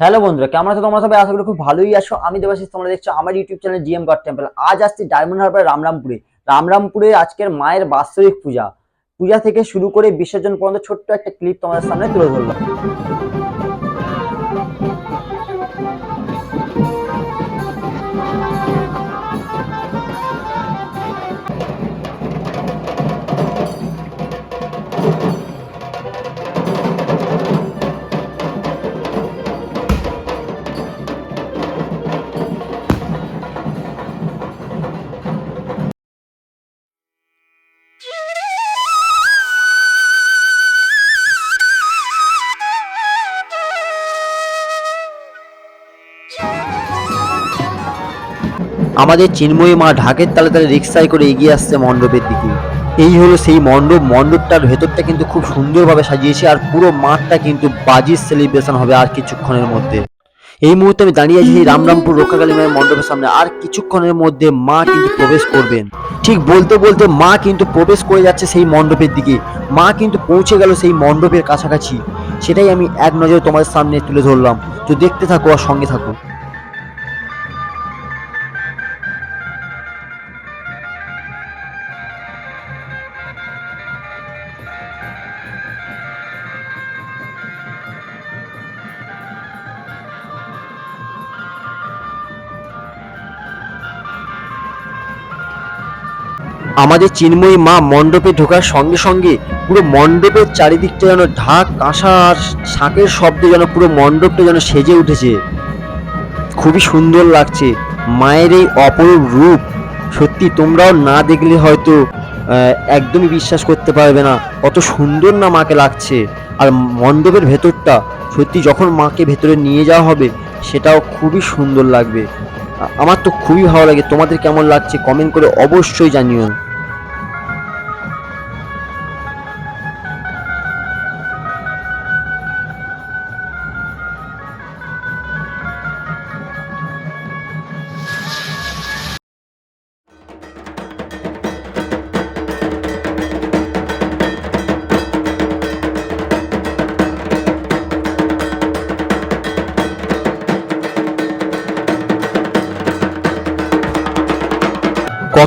Hello বন্ধুরা, কেমন আছো তোমরা সবাই? আশা করি খুব ভালোই আছো। আমি দেবাশিস, তোমরা দেখছ আমার YouTube channel GM god temple আজ আসছি ডায়মন্ড হারবার রামরামপুরে। রামরামপুরে আজকের মায়ের বাৎসরিক পূজা। পূজা থেকে শুরু করে বিসর্জন পর্যন্ত ছোট্ট একটা ক্লিপ তোমাদের সামনে তুলে ধরলাম। আমাদের চিন্ময়ী মা ঢাকের তালে তালে রিক্সায় করে এগিয়ে আসছে মণ্ডপের দিকে। এই হলো সেই মণ্ডপ। মণ্ডপটার ভেতরটা কিন্তু খুব সুন্দরভাবে সাজিয়েছে আর পুরো মাঠটা কিন্তু বাজির সেলিব্রেশন হবে আর কিছুক্ষণের মধ্যে। এই মুহূর্তে আমি দাঁড়িয়ে আছি রামরামপুর রক্ষাকালী মায়ের মণ্ডপের সামনে। আর কিছুক্ষণের মধ্যে মা কিন্তু প্রবেশ করবেন। ঠিক বলতে বলতে মা কিন্তু প্রবেশ করে যাচ্ছে সেই মণ্ডপের দিকে। মা কিন্তু পৌঁছে গেল সেই মণ্ডপের কাছাকাছি। সেটাই আমি এক নজরে তোমাদের সামনে তুলে ধরলাম। তো দেখতে থাকো আর সঙ্গে থাকো। আমাদের চিন্ময়ী মা মণ্ডপে ঢোকার সঙ্গে সঙ্গে পুরো মণ্ডপের চারিদিকটা যেন ঢাক কাঁসা আর শাঁখের শব্দে যেন পুরো মণ্ডপটা যেন সেজে উঠেছে। খুবই সুন্দর লাগছে। মায়ের এই অপরূপ রূপ। সত্যি তোমরাও না দেখলে হয়তো একদমই বিশ্বাস করতে পারবে না। কত সুন্দর না মাকে লাগছে। আর মণ্ডপের ভেতরটা সত্যি যখন মাকে ভেতরে নিয়ে যাওয়া হবে, সেটাও খুবই সুন্দর লাগবে। আমার তো খুবই ভালো লাগে। তোমাদের কেমন লাগছে? কমেন্ট করে অবশ্যই জানিও।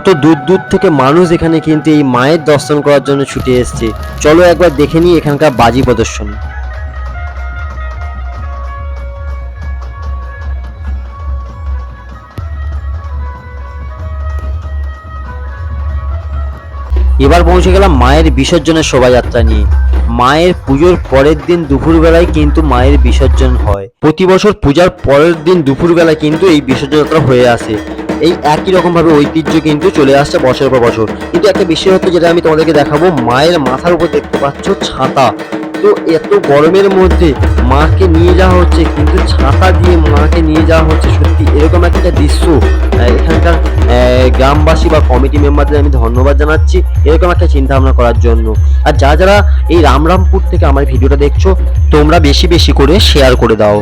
কত দূর দূর থেকে মানুষ এখানে কিন্তু এই মায়ের দর্শন করার জন্য ছুটে এসছে। চলো একবার দেখে নিই এখানকার বাজি প্রদর্শন। এবার পৌঁছে গেলাম মায়ের বিসর্জনের শোভাযাত্রা নিয়ে। মায়ের পুজোর পরের দিন দুপুরবেলায় কিন্তু মায়ের বিসর্জন হয়। প্রতি বছর পূজার পরের দিন দুপুরবেলায় কিন্তু এই বিসর্জন যাত্রা হয়ে আসে। এই একই রকম ভাবে ঐতিহ্য কিন্তু চলে আসছে বছর পর বছর। কিন্তু একটা বিশেষত্ব যেটা আমি তোমাদেরকে দেখাবো, মায়ের মাথার উপর দেখতে পাচ্ছ ছাতা। তো এত গরমের মধ্যে মাকে নিয়ে যাওয়া হচ্ছে, কিন্তু ছাতা দিয়ে মাকে নিয়ে যাওয়া হচ্ছে সত্যি এরকম একটা দৃশ্য। এখানকার গ্রামবাসী বা কমিটি মেম্বারদের আমি ধন্যবাদ জানাচ্ছি এরকম একটা চিন্তা ভাবনা করার জন্য। আর যা যারা এই রামরামপুর থেকে আমার ভিডিওটা দেখছ, তোমরা বেশি বেশি করে শেয়ার করে দাও।